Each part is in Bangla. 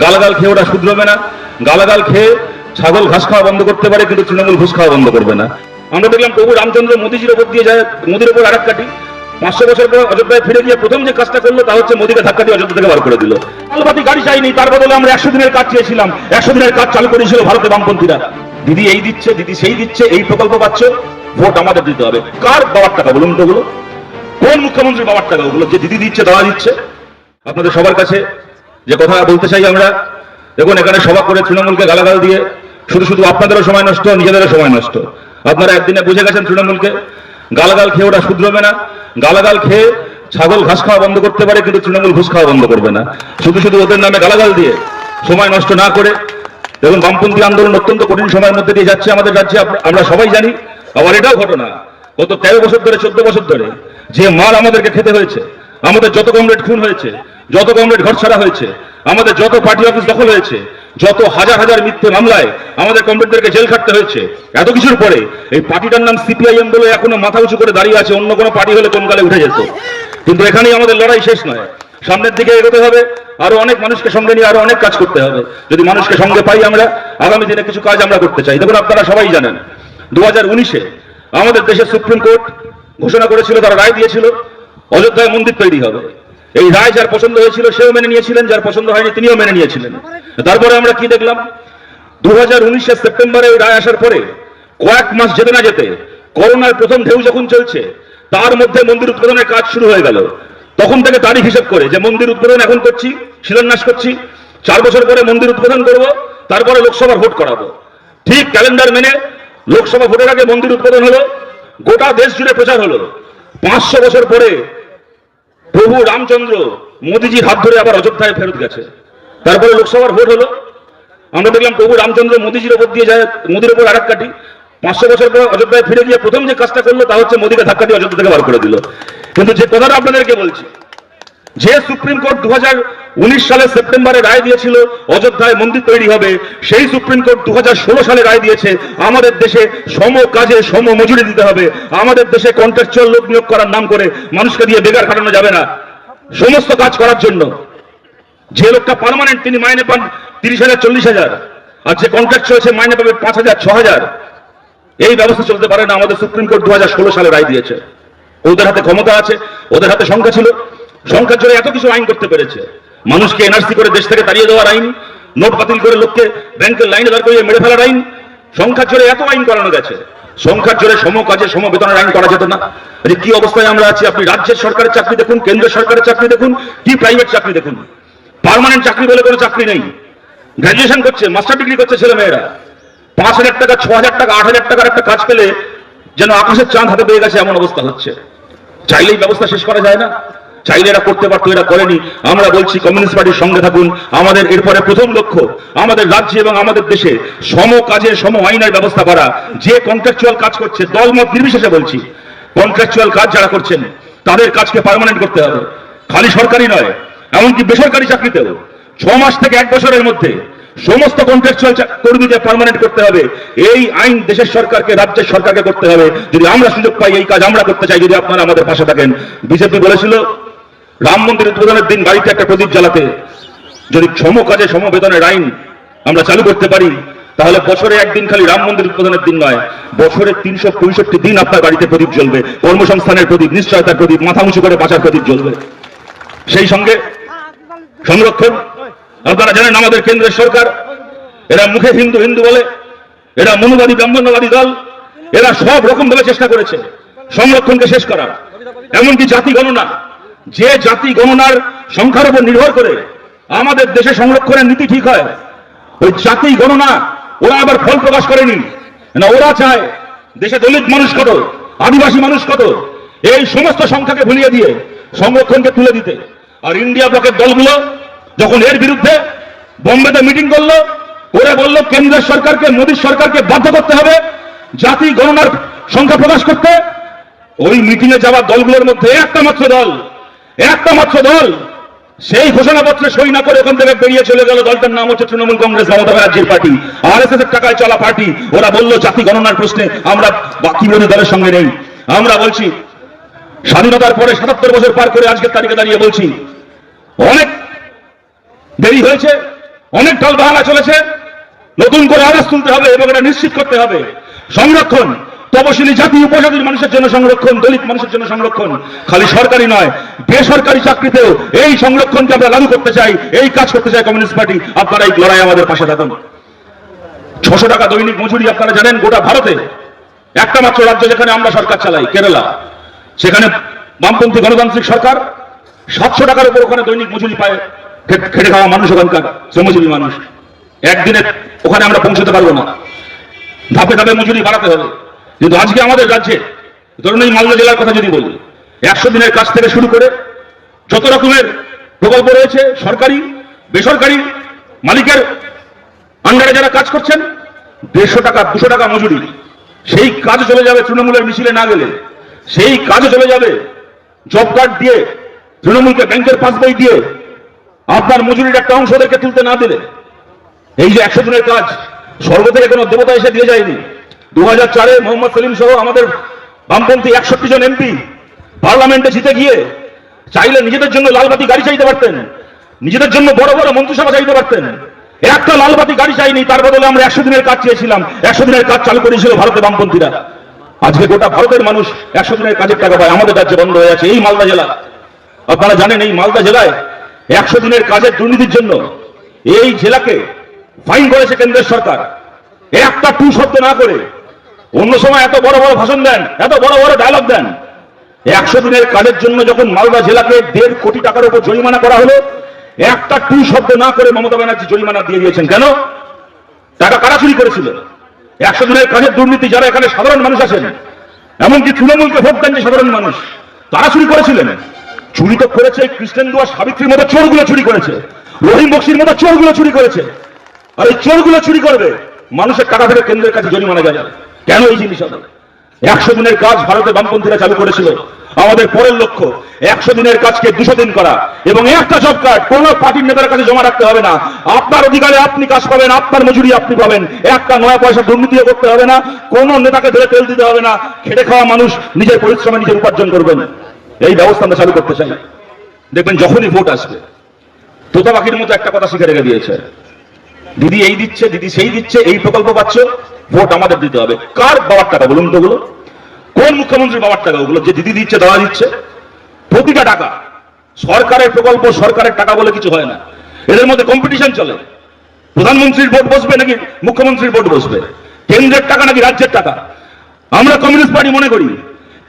গালাগাল খেয়ে ওরা শুধরবে না। গালাগাল খেয়ে ছাগল ঘাস খাওয়া বন্ধ করতে পারে, কিন্তু তৃণমূল ঘুষ খাওয়া বন্ধ করবে না। আমরা দেখলাম প্রভু রামচন্দ্র মোদিজির ওপর দিয়ে যায়, মোদির ওপর আরেক কাটি। পাঁচশো বছর পর অযোধ্যায় ফিরে গিয়ে প্রথম যে কাজটা করল, তা হচ্ছে মোদিকে ধাক্কা দিয়ে অযোধ্যা থেকে বার করে দিল। আলবাতি গাড়ি চাইনি তার বদলে আমরা একশো দিনের কাজ চেয়েছিলাম। একশো দিনের কাজ চালু করেছিল ভারতে বামপন্থীরা। দিদি এই দিচ্ছে, দিদি সেই দিচ্ছে, এই প্রকল্প পাচ্ছ, ভোট আমাদের দিতে হবে। কার বাবার টাকা বলুন তো ওগুলো? কোন মুখ্যমন্ত্রীর বাবার টাকা ওগুলো? যে দিদি দিচ্ছে দেওয়া দিচ্ছে। আপনাদের সবার কাছে যে কথা বলতে চাই আমরা, দেখুন, এখানে সভা করে তৃণমূলকে গালাগাল দিয়ে শুধু শুধু আপনাদেরও সময় নষ্ট, নিজেদেরও সময় নষ্ট। আপনারা একদিনে বুঝে গেছেন তৃণমূলকে? গালাগাল খেয়ে ওরা শুধরবে না। গালাগাল খেয়ে ছাগল ঘাস খাওয়া বন্ধ করতে পারে, কিন্তু তৃণমূল ঘুষ খাওয়া বন্ধ করবে না। শুধু শুধু ওদের নামে গালাগাল দিয়ে সময় নষ্ট না করে, দেখুন, বামপন্থী আন্দোলন অত্যন্ত কঠিন সময়ের মধ্যে দিয়ে যাচ্ছে আমাদের রাজ্যে আমরা সবাই জানি। আবার এটাও ঘটনা, গত তেরো বছর ধরে, চোদ্দ বছর ধরে যে মার আমাদেরকে খেতে হয়েছে আমাদের যত কমরেড খুন হয়েছে, যত কমরেড ঘর ছাড়া হয়েছে, আমাদের যত পার্টি অফিস দখল হয়েছে, যত হাজার হাজার মিথ্যে মামলায় আমাদের কমরেডদেরকে জেল খাটতে হয়েছে, এত কিছুর পরে এই পার্টিটার নাম সিপিআইএম বলে এখনও মাথা উঁচু করে দাঁড়িয়ে আছে, অন্য কোনো পার্টি হলে কোন কালে উঠে যেত। কিন্তু এখানেই আমাদের লড়াই শেষ নয়। সামনের দিকে এগোতে হবে, আরও অনেক মানুষকে সঙ্গে নিয়ে আরও অনেক কাজ করতে হবে। যদি মানুষকে সঙ্গে পাই আমরা, আগামী দিনে কিছু কাজ আমরা করতে চাই। দেখুন, আপনারা সবাই জানেন দু হাজার আমাদের দেশের সুপ্রিম কোর্ট ঘোষণা করেছিল, তারা রায় দিয়েছিল অযোধ্যায় মন্দির তৈরি হবে। এই রায় যার পছন্দ হয়েছিল, সেও মেনে নিয়েছিলেন, যার পছন্দ হয়নি, তিনিও মেনে নিয়েছিলেন। তারপরে আমরা কি দেখলাম? দু হাজার উনিশের সেপ্টেম্বরে ওই রায় আসার পরে, কয়েক মাস যেতে না যেতে, করোনার প্রথম ঢেউ যখন চলছে, তার মধ্যে মন্দির উদ্বোধনের কাজ শুরু হয়ে গেল। তখন থেকে তারিখ হিসেব করে যে মন্দির উদ্বোধন এখন করছি, শিলান্যাস করছি, চার বছর পরে মন্দির উদ্বোধন করব, তারপরে লোকসভার ভোট করাবো। ঠিক ক্যালেন্ডার মেনে লোকসভা ভোটের আগে মন্দির উদ্বোধন হলো, গোটা দেশ জুড়ে প্রচার হলো। পাঁচশো বছর পরে প্রভু রামচন্দ্র মোদিজির হাত ধরে আবার অযোধ্যায় ফেরত গেছে। তারপরে লোকসভার ভোট হলো। আমরা দেখলাম প্রভু রামচন্দ্র মোদিজির ওপর দিয়ে যায়, মোদির ওপর আরেক কাটি পাঁচশো বছর পর অযোধ্যায় ফিরে গিয়ে প্রথম যে কাজটা করল, তা হচ্ছে মোদিকে ধাক্কা দিয়ে অযোধ্যা থেকে বার করে দিল। কিন্তু যে কথাটা আপনাদেরকে বলছি যে সুপ্রিম কোর্ট দু সালের সেপ্টেম্বরে রায় দিয়েছিল, অযোধ্যায় মন্দির তৈরি হবে, সেই সুপ্রিম কোর্ট দু সালে রায় দিয়েছে, আমাদের দেশে সম কাজে সম মজুরি দিতে হবে, আমাদের দেশে কন্ট্রাকচুয়াল লোক নিয়োগ করার নাম করে মানুষকে দিয়ে বেকার খাটানো যাবে না। সমস্ত কাজ করার জন্য। যে লোকটা পারমানেন্ট তিনি মাইনে পান তিরিশ হাজার, চল্লিশ হাজার, আর যে কন্ট্রাক্ট চলছে মাইনে পাবে পাঁচ হাজার, ছ হাজার। এই ব্যবস্থা চলতে পারে না, আমাদের সুপ্রিম কোর্ট দু হাজার ষোলো সালে রায় দিয়েছে। ওদের হাতে ক্ষমতা আছে, ওদের হাতে সংখ্যা ছিল। সংখ্যার জোরে এত কিছু আইন করতে পেরেছে। মানুষকে এনআরসি করে দেশ থেকে তাড়িয়ে দেওয়ার আইন, নোট বাতিল করে লোককে ব্যাংকের লাইনে দাঁড় করিয়ে মেরে ফেলার আইন সংখ্যার জোরে এত আইন করানো গেছে। সংখ্যার জোরে সম কাজে, সম বেতনের আইন করা যেত না। যে কি অবস্থায় আমরা আছি? আপনি রাজ্যের সরকারের চাকরি দেখুন, কেন্দ্রের সরকারের চাকরি দেখুন, কি প্রাইভেট চাকরি দেখুন। পার্মানেন্ট চাকরি বলে কোনো চাকরি নেই। গ্রাজুয়েশন করছে মাস্টার ডিগ্রি করছে ছেলে মেয়েরা পাঁচ হাজার টাকা, ছ হাজার টাকা, আট হাজার টাকার একটা কাজ পেলে যেন আকাশের চাঁদ হাতে পেয়ে গেছে, এমন অবস্থা হচ্ছে। চাইলেই ব্যবস্থা শেষ করা যায় না। চাইলে এরা করতে পারতো, এরা করেনি। আমরা বলছি, কমিউনিস্ট পার্টির সঙ্গে থাকুন। আমাদের এরপরে প্রথম লক্ষ্য, আমাদের রাজ্যে এবং আমাদের দেশে সম কাজে সম আইনের ব্যবস্থা করা। যে কন্ট্রাকচুয়াল কাজ করছে, দলমত নির্বিশেষে বলছি কন্ট্রাকচুয়াল কাজ যারা করছেন, তাদের কাজকে পার্মানেন্ট করতে হবে। খালি সরকারি নয়, এমনকি বেসরকারি চাকরিতেও। ছ মাস থেকে এক বছরের মধ্যে সমস্ত কন্ট্রাকচুয়াল কর্মীদের পারমানেন্ট করতে হবে। এই আইন দেশের সরকারকে, রাজ্যের সরকারকে করতে হবে। যদি আমরা সুযোগ পাই, এই কাজ আমরা করতে চাই, যদি আপনারা আমাদের পাশে থাকেন। বিজেপি বলেছিল রাম মন্দির উদ্বোধনের দিন বাড়িতে একটা প্রদীপ জ্বালাতে, যদি সম কাজে সম বেতনের আইন আমরা চালু করতে পারি, তাহলে বছরে একদিন খালি রাম মন্দির উদ্বোধনের দিন নয়, বছরে তিনশো পঁয়ষট্টি দিন আপনার বাড়িতে প্রদীপ জ্বলবে, কর্মসংস্থানের প্রদীপ, নিশ্চয়তার প্রদীপ মাথা উঁচু করে বাঁচার প্রদীপ জ্বলবে। সেই সঙ্গে সংরক্ষণ, আপনারা জানেন আমাদের কেন্দ্রের সরকার, এরা মুখে হিন্দু হিন্দু বলে, এরা মনুবাদী, ব্রাহ্মণ্যবাদী দল, এরা সব রকম ভাবে চেষ্টা করেছে সংরক্ষণকে শেষ করার, এমনকি জাতি গণনা। যে জাতি গণনার সংখ্যার উপর নির্ভর করে আমাদের দেশে সংরক্ষণের নীতি ঠিক হয়, ওই জাতি গণনা ওরা আবার ফল প্রকাশ করেনি। না, ওরা চায় দেশে দলিত মানুষ কত, আদিবাসী মানুষ কত, এই সমস্ত সংখ্যাকে ভুলিয়ে দিয়ে সংরক্ষণকে তুলে দিতে। আর ইন্ডিয়া ব্লকের দলগুলো যখন এর বিরুদ্ধে বোম্বেতে মিটিং করল করে বলল কেন্দ্রের সরকারকে, মোদী সরকারকে বাধ্য করতে হবে জাতি গণনার সংখ্যা প্রকাশ করতে। ওই মিটিং এ যাওয়া দলগুলোর মধ্যে একটা মাত্র দল একটা মাত্র দল, সেই ঘোষণাপত্রে সই না করে ওখান থেকে বেরিয়ে চলে গেল দলটার নাম হচ্ছে তৃণমূল কংগ্রেস মমতা ব্যানার্জির পার্টি। আর এস এর টাকায় চলা পার্টি, ওরা বলল জাতি গণনার প্রশ্নে আমরা বাকি বিরোধী দলের সঙ্গে নেই। আমরা বলছি, স্বাধীনতার পরে সাতাত্তর বছর পার করে আজকের তারিখে দাঁড়িয়ে বলছি, অনেক দেরি হয়েছে, অনেক টাল বাহানা চলেছে, নতুন করে আওয়াজ তুলতে হবে এবং এটা নিশ্চিত করতে হবে। সংরক্ষণ তপশিলি জাতি উপজাতির মানুষের জন্য সংরক্ষণ, দলিত মানুষের জন্য সংরক্ষণ। খালি সরকারি নয়, বেসরকারি চাকরিতেও এই সংরক্ষণকে আমরা লাগু করতে চাই, এই কাজ করতে চাই কমিউনিস্ট পার্টি। আপনারা এই লড়াই আমাদের পাশে থাকুন। ছশো টাকা দৈনিক মজুরি, আপনারা জানেন গোটা ভারতে। একটা মাত্র রাজ্য যেখানে আমরা সরকার চালাই, কেরালা। সেখানে বামপন্থী গণতান্ত্রিক সরকার সাতশো টাকার উপর ওখানে দৈনিক মজুরি পায় খেটে খাওয়া মানুষ ওখানকার, শ্রমজীবী মানুষ। একদিনে ওখানে আমরা পৌঁছতে পারব না। ধাপে ধাপে মজুরি বাড়াতে হবে। কিন্তু আজকে আমাদের রাজ্যে, ধরুন এই মালদা জেলার কথা যদি বলি, একশো দিনের কাজ থেকে শুরু করে যত রকমের প্রকল্প রয়েছে, সরকারি, বেসরকারি মালিকের আন্ডারে যারা কাজ করছেন, দেড়শো টাকা, দুশো টাকা মজুরি, সেই কাজ চলে যাবে তৃণমূলের মিছিলে না গেলে। সেই কাজও চলে যাবে জব কার্ড দিয়ে, তৃণমূলকে ব্যাংকের পাসবই দিয়ে, আপনার মজুরির একটা অংশ ওদেরকে তুলতে না দিলে। এই যে একশো দিনের কাজ, স্বর্গ থেকে কোনো দেবতা এসে দিয়ে যায়নি। দু হাজার চারে মোহাম্মদ সেলিম সহ আমাদের বামপন্থী একষট্টি জন এমপি পার্লামেন্টে জিতে গিয়ে চাইলে নিজেদের জন্য লালবাতি গাড়ি চাইতে পারতেন, নিজেদের জন্য বড় বড় মন্ত্রিসভা চাইতে পারতেন। একটা লালবাতি গাড়ি চাইনি, তার বদলে আমরা একশো দিনের কাজ চেয়েছিলাম, একশো দিনের কাজ চালু করেছিল ভারতে বামপন্থীরা। আজকে গোটা ভারতের মানুষ একশো দিনের কাজের টাকা পায়, আমাদের রাজ্যে বন্ধ হয়ে আছে, এই মালদা জেলা। আপনারা জানেন, এই মালদা জেলায় একশো দিনের কাজের দুর্নীতির জন্য এই জেলাকে ফাইন করেছে কেন্দ্রের সরকার। একটা টু শব্দ না করে অন্য সময় এত বড় বড় ভাষণ দেন, এত বড় বড় ডায়লগ দেন। একশো দিনের কাজের জন্য যখন মালদা জেলাকে দেড় কোটি টাকার উপর জরিমানা করা হলো, একটা টু শব্দ না করে মমতা ব্যানার্জি জরিমানা দিয়ে দিয়েছেন। কেন? টাকা কারা চুরি করেছিল? একশো দিনের কাজের দুর্নীতি, যারা এখানে সাধারণ মানুষ আছেন, এমনকি তৃণমূলকে ভোট দেন যে সাধারণ মানুষ, তারা চুরি করেছিলেন। চুরি তো করেছে খ্রিস্টান দুয়া সাবিত্রীর মতো চোরগুলো চুরি করেছে, রহিম বক্সির মতো চোরগুলো চুরি করেছে। আর এই চোরগুলো চুরি করবে, মানুষের টাকা থেকে কেন্দ্রের কাছে জরিমানা যায় কেন এই জিনিস হবে? একশো দিনের কাজ ভারতে বামপন্থীরা চালু করেছিল। আমাদের পরের লক্ষ্য, একশো দিনের কাজকে দুশো দিন করা। এবং একটা জব কার্ড কোন পার্টির নেতার কাছে জমা রাখতে হবে না। আপনার অধিকারে আপনি কাজ পাবেন, আপনার মজুরি আপনি পাবেন। একটা নয়া পয়সা দুর্নীতিও করতে হবে না, কোন নেতাকে ধরে তেল দিতে হবে না। খেটে খাওয়া মানুষ নিজের পরিশ্রমে নিজের উপার্জন করবেন। এই ব্যবস্থা আমরা চালু করতে চাই। দেখবেন যখনই ভোট আসবে তোতা পাখির মতো একটা কথা শিখে রেখে দিয়েছে। দিদি এই দিচ্ছে, দিদি সেই দিচ্ছে, এই প্রকল্প পাচ্ছ ভোট আমাদের দিতে হবে। কার বাবার টাকা বলুন তো ওগুলো? কোন মুখ্যমন্ত্রীর বাবার টাকা ওগুলো? যে দিদি দিচ্ছে, দাদা দিচ্ছে। প্রতিটা টাকা। সরকারের প্রকল্প, সরকারের টাকা বলে কিছু হয় না। এদের মধ্যে কম্পিটিশন চলে। প্রধানমন্ত্রীর ভোট বসবে নাকি মুখ্যমন্ত্রীর ভোট বসবে? কেন্দ্রের টাকা নাকি রাজ্যের টাকা? আমরা কমিউনিস্ট পার্টি মনে করি।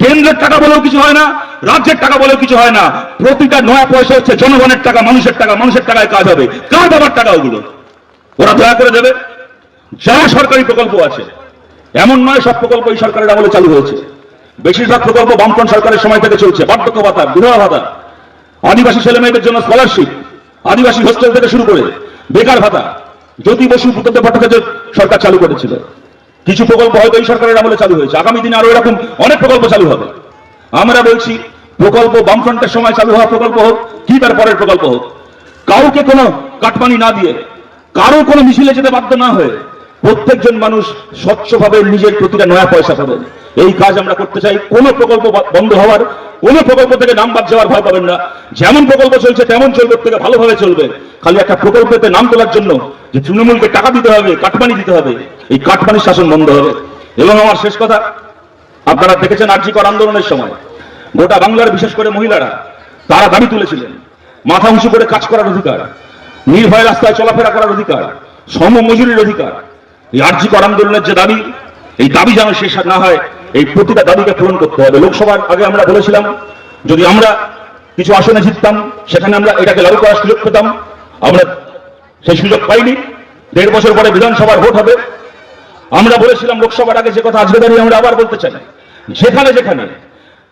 কেন্দ্রের টাকা বলেও কিছু হয় না, রাজ্যের টাকা বলেও কিছু হয় না। প্রতিটা নয়া পয়সা হচ্ছে জনগণের টাকা, মানুষের টাকা, মানুষের টাকায় কাজ হবে। কার বাবার টাকা ওগুলো? ওরা দয়া করে দেবে। যা সরকারি প্রকল্প আছে, এমন নয় সব প্রকল্প এই সরকারের আমলে চালু হয়েছে। বেশিরভাগ প্রকল্প বামফ্রন্ট সরকারের সময় থেকে চলছে। বার্ধক্য ভাতা বিধবা ভাতা আদিবাসী ছেলে মেয়েদের জন্য স্কলারশিপ আদিবাসী হোস্টেল থেকে শুরু করে বেকার ভাতা, জ্যোতি বসু ভূতত্ব ভট্টাচার্য সরকার চালু করেছিল। কিছু প্রকল্প হয়তো এই সরকারের আমলে চালু হয়েছে। আগামী দিনে আরও এরকম অনেক প্রকল্প চালু হবে। আমরা বলছি, প্রকল্প বামফ্রন্টের সময় চালু হওয়া প্রকল্প হোক, কি তার পরের প্রকল্প হোক, কাউকে কোনো কাটমানি না দিয়ে, কারও কোনো মিছিলে যেতে বাধ্য না হয়ে প্রত্যেকজন মানুষ স্বচ্ছভাবে নিজের প্রতিটা নয়া পয়সা পাবেন এই কাজ আমরা করতে চাই। কোনো প্রকল্প বন্ধ হওয়ার, কোনো প্রকল্প থেকে নাম বাদ যাওয়ার ভয় পাবেন না। যেমন প্রকল্প চলছে, তেমন চলবে থেকে ভালোভাবে চলবে। খালি একটা প্রকল্পতে নাম তোলার জন্য যে তৃণমূলকে টাকা দিতে হবে, কাটমানি দিতে হবে, এই কাটমানির শাসন বন্ধ হবে। এবং আমার শেষ কথা, আপনারা দেখেছেন আর্যিকর আন্দোলনের সময়, গোটা বাংলার বিশেষ করে মহিলারা, তারা দাবি তুলেছিলেন, মাথা উঁচু করে কাজ করার অধিকার, নির্ভয় রাস্তায় চলাফেরা করার অধিকার, সম মজুরির অধিকার এই আর্যিকর আন্দোলনের যে দাবি, এই দাবি যেন শেষ না হয়, এই প্রতিটা দাবিকে পূরণ করতে হবে। লোকসভার আগে আমরা বলেছিলাম, যদি আমরা কিছু আসনে জিততাম, সেখানে আমরা এটাকে লাগু করার সুযোগ পেতাম। আমরা সেই সুযোগ পাইনি। দেড় বছর পরে বিধানসভার ভোট হবে। আমরা বলেছিলাম লোকসভার আগে যে কথা আজকে দাঁড়িয়ে আমরা আবার বলতে চাই। যেখানে যেখানে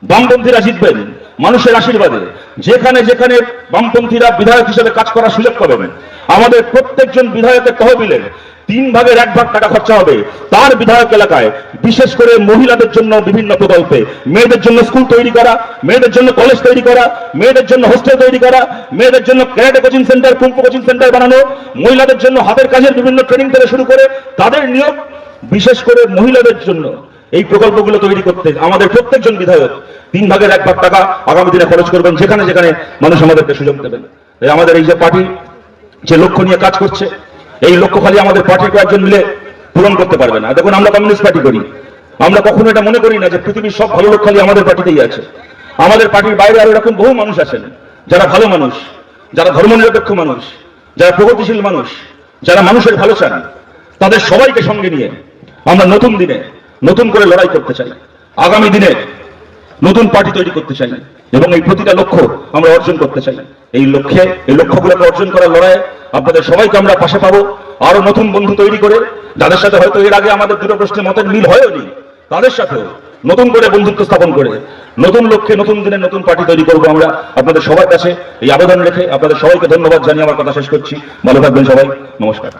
বামপন্থীরা জিতবেন, মানুষের আশীর্বাদে, যেখানে যেখানে বামপন্থীরা বিধায়ক হিসেবে কাজ করার সুযোগ পাবেন, আমাদের প্রত্যেকজন বিধায়কের তহবিলে তিন ভাগের এক ভাগ টাকা খরচা হবে। তার বিধায়ক এলাকায়, বিশেষ করে মহিলাদের জন্য বিভিন্ন প্রকল্পে। মেয়েদের জন্য স্কুল তৈরি করা, মেয়েদের জন্য কলেজ তৈরি করা, মেয়েদের জন্য হোস্টেল তৈরি করা, মেয়েদের জন্য karate coaching centre kung fu coaching centre বানানো, মহিলাদের জন্য হাতের কাজের বিভিন্ন ট্রেনিং থেকে শুরু করে তাদের নিয়োগ, বিশেষ করে মহিলাদের জন্য এই প্রকল্পগুলো তৈরি করতে আমাদের প্রত্যেকজন বিধায়ক তিন ভাগের এক ভাগ টাকা আগামী দিনে খরচ করবেন যেখানে যেখানে মানুষ আমাদেরকে সুযোগ দেবেন। আমাদের এই যে পার্টি, যে লক্ষ্য নিয়ে কাজ করছে এই লক্ষ্য খালি আমাদের পার্টির কয়েকজন মিলে পূরণ করতে পারবে না। দেখুন, আমরা কমিউনিস্ট পার্টি করি। আমরা কখনো এটা মনে করি না যে পৃথিবীর সব ভালো লোক খালি আমাদের পার্টিতেই আছে। আমাদের পার্টির বাইরে আরও এরকম বহু মানুষ আছেন, যারা ভালো মানুষ, যারা ধর্মনিরপেক্ষ মানুষ, যারা প্রগতিশীল মানুষ, যারা মানুষের ভালো চান। তাদের সবাইকে সঙ্গে নিয়ে আমরা নতুন দিনে নতুন করে লড়াই করতে চাই। আগামী দিনে নতুন পার্টি তৈরি করতে চাই এবং এই প্রতিটা লক্ষ্য আমরা অর্জন করতে চাই। এই লক্ষ্যে, এই লক্ষ্যগুলোকে অর্জন করার লড়াই আপনাদের সবাইকে আমরা পাশে পাবো। আরও নতুন বন্ধু তৈরি করে। যাদের সাথে হয়তো এর আগে আমাদের দুটো প্রশ্নের মতের মিল হয়নি, তাদের সাথেও নতুন করে বন্ধুত্ব স্থাপন করে, নতুন লক্ষ্যে, নতুন দিনে নতুন পার্টি তৈরি করব আমরা আপনাদের সবার কাছে। এই আবেদন রেখে আপনাদের সবাইকে ধন্যবাদ জানিয়ে আমার কথা শেষ করছি। ভালো থাকবেন সবাই। নমস্কার।